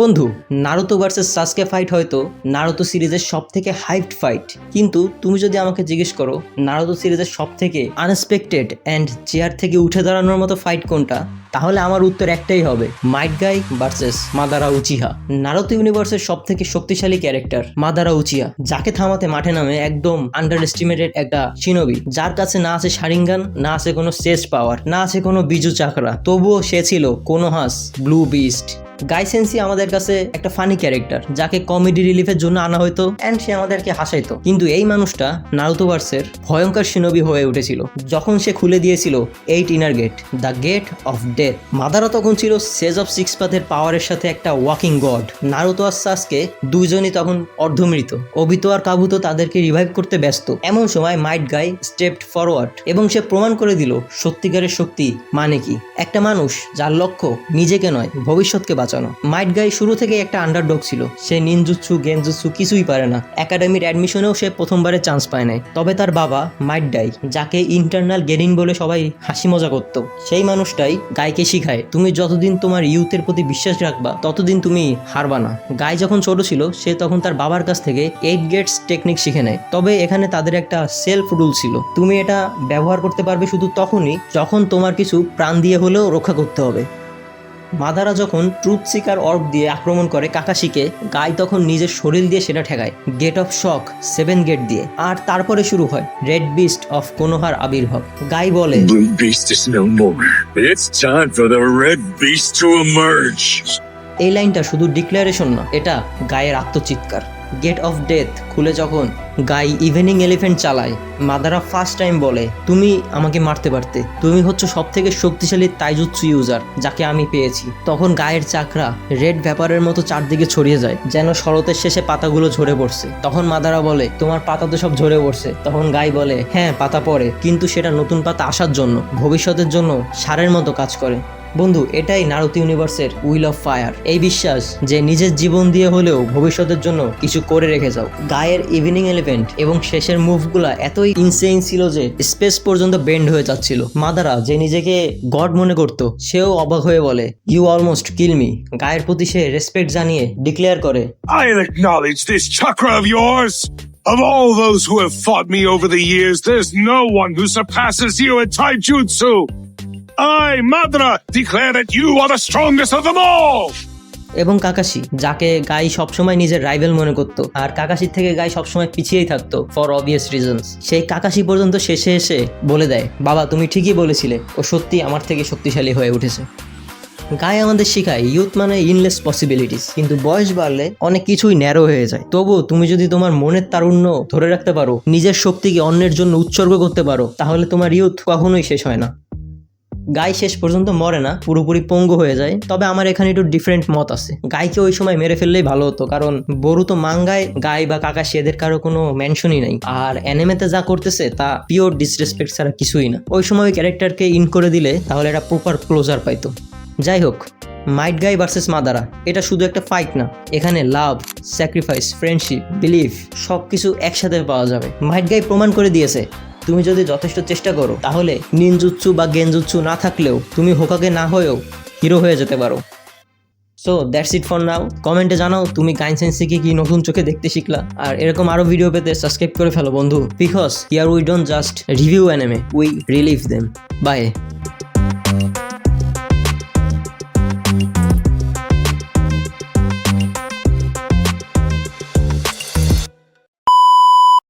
বন্ধু, Naruto versus Sasuke fight হয়তো Naruto সিরিজের সব থেকে হাইপড ফাইট কিন্তু তুমি যদি আমাকে জিজ্ঞেস করো, নারুতো সিরিজের সব থেকে আনএক্সপেক্টেড অ্যান্ড চেয়ার থেকে উঠে দাঁড়ানোর মতো ফাইট কোনটা, তাহলে আমার উত্তর একটাই হবে Might Guy versus Madara Uchiha Naruto ইউনিভার্সের সব থেকে শক্তিশালী ক্যারেক্টার মাদারা উচিহা যাকে থামাতে মাঠে নামে একদম আন্ডার এস্টিমেটেড একটা শিনবি যার কাছে না আছে শারিঙ্গান, না আছে কোনো সেজ পাওয়ার না আছে কোনো বিজু চাকরা, তবুও সে ছিল কোনো হাস ব্লু বিস্ট গাইসেন্সি আমাদের কাছে একটা ফানি ক্যারেক্টার যাকে কমেডি রিলিফের জন্য আনা হয়তো অ্যান্ড সে আমাদেরকে হাসাইতো। কিন্তু এই মানুষটা নারুতোভার্সের ভয়ঙ্কর সিনবি হয়ে উঠেছিল। যখন সে খুলে দিয়েছিল eight inner gate the gate of death Madara তখন ছিল সেজ অফ সিক্স পাথের পাওয়ারের সাথে একটা ওয়াকিং গড নারুতো আর সাসকে দুইজনই তখন অর্ধমৃত। অভিত আর কাবুতো তাদেরকে রিভাইভ করতে ব্যস্ত। এমন সময় মাইট গাই স্টেপড ফরওয়ার্ড এবং সে প্রমাণ করে দিল, সত্যিকারের শক্তি মানে কি? একটা মানুষ যার লক্ষ্য নিজেকে নয়, ভবিষ্যৎকে বাঁচানো। মাইট গাই শুরু থেকে একটা আন্ডারডগ ছিল। সে নিনজুৎসু, গেনজুৎসু কিছুই পারে না। একাডেমির অ্যাডমিশনেও সে প্রথমবারে চান্স পায় নাই। তবে তার বাবা মাইট ডাই যাকে ইন্টারনাল গেরিন বলে সবাই হাসি মজা করতো। সেই মানুষটাই গাইকে শিখায়, তুমি যতদিন তোমার ইউথের প্রতি বিশ্বাস রাখবা, ততদিন তুমি হারবা না। গাই যখন ছোট ছিল, সে তখন তার বাবার কাছ থেকে এইট গেটস টেকনিক শিখে নেয়। তবে এখানে তাদের একটা সেলফ রুল ছিল, তুমি এটা ব্যবহার করতে পারবে শুধু তখনই যখন তোমার কিছু প্রাণ দিয়ে হলেও রক্ষা করতে হবে। মাদারা যখন ট্রুপ সিকার অর্ক দিয়ে আক্রমণ করে কাকাশিকে গাই তখন নিজের শরীর দিয়ে সেটা ঠেকায় gate of shock seven gate দিয়ে। আর তারপরে শুরু হয় রেড বিস্ট অফ কোনোহার আবির্ভাব। গাই বলে. এই লাইনটা শুধু ডিক্লারেশন না এটা গায়ের আত্মচিৎকার। গেট অফ ডেথ খুলে যখন গাই ইভিনিং এলিফেন্ট চালায় মাদারা ফার্স্ট টাইম বলে, তুমি আমাকে মারতে পারতে। তুমি হচ্ছে সব থেকে শক্তিশালী তাইজুৎসু ইউজার যাকে আমি পেয়েছি। তখন গায়ের চাকরা রেড ভ্যাপারের মতো চারদিকে ছড়িয়ে যায়, যেন শরতের শেষে পাতাগুলো ঝরে পড়ছে। তখন মাদারা বলে, তোমার পাতা তো সব ঝরে পড়ছে। তখন গাই বলে হ্যাঁ পাতা পড়ে, কিন্তু সেটা নতুন পাতা আসার জন্য, ভবিষ্যতের জন্য সারের মতো কাজ করে। বন্ধু এটাই নারুতি ইউনিভার্সের উইল অফ ফায়ার এই বিশ্বাস যে নিজের জীবন দিয়ে হলেও ভবিষ্যতের জন্য কিছু করে রেখে যাও গায়ের ইভিনিং এলিভেন্ট এবং শেষের মুভগুলা এতই ইনসেইন ছিল যে স্পেস পর্যন্ত বেন্ড হয়ে যাচ্ছিল মাদারা যে নিজেকে গড মনে করত সেও অবাক হয়ে বলে ইউ অলমোস্ট কিল মি গায়ের প্রতি সে রেসপেক্ট জানিয়ে ডিক্লেয়ার করে I'll acknowledge this chakra of yours. Of all those who have fought me over the years, there's no one who surpasses you at Taijutsu. I, Madara, declare that you are the strongest of them all. এবং Kakashi যাকে Guy সবসময় নিজের rival মনে করত আর কাকাশির থেকে গাই সবসময় পিছিয়েই থাকতো ফর অবভিয়াস রিজনস সেই কাকাশি পর্যন্ত শেষে এসে বলে দেয় বাবা তুমি ঠিকই বলেছিলে ও সত্যি আমার থেকে শক্তিশালী হয়ে উঠেছে। গায়ে আমাদের শেখায় ইউথ মানে ইনলেস পসিবিলিটিস কিন্তু বয়স বাড়লে অনেক কিছুই ন্যারো হয়ে যায়। তবুও তুমি যদি তোমার মনের তারুণ্য ধরে রাখতে পারো নিজের শক্তিকে অন্যের জন্য উৎসর্গ করতে পারো তাহলে তোমার ইউথ কখনোই শেষ হয় না। গাই শেষ পর্যন্ত মরে না, পুরোপুরি পঙ্গু হয়ে যায়। তবে আমার এখানে একটু ডিফারেন্ট মত আছে। গাইকে ওই সময় মেরে ফেললেই ভালো হতো, কারণ বড়ু তো মাঙ্গায়, গাই বা কাকাশি এদের কারও কোনো মেনশনই নাই। আর অ্যানিমেতে যা করতেছে, তা পিওর ডিসরেসপেক্ট ছাড়া কিছুই না। ওই সময় ওই ক্যারেক্টারকে ইন করে দিলে, তাহলে এটা প্রপার ক্লোজার পাইতো। যাই হোক মাইট গাই ভার্সেস মাদারা এটা শুধু একটা ফাইট না। এখানে লাভ স্যাক্রিফাইস ফ্রেন্ডশিপ বিলিফ সব কিছু একসাথে পাওয়া যাবে। মাইট গাই প্রমাণ করে দিয়েছে তুমি যদি যথেষ্ট চেষ্টা করো, তাহলে নিনজুৎসু বা গেনজুৎসু না থাকলেও তুমি হোকাকে না হয়েও হিরো হয়ে যেতে পারো। So that's it for now কমেন্টে জানাও তুমি গাইন সেন্সিকে কি নতুন চোখে দেখতে শিখলা। আর এরকম আরও ভিডিও পেতে সাবস্ক্রাইব করে ফেলো বন্ধু। Because year we don't just review anime we relive them by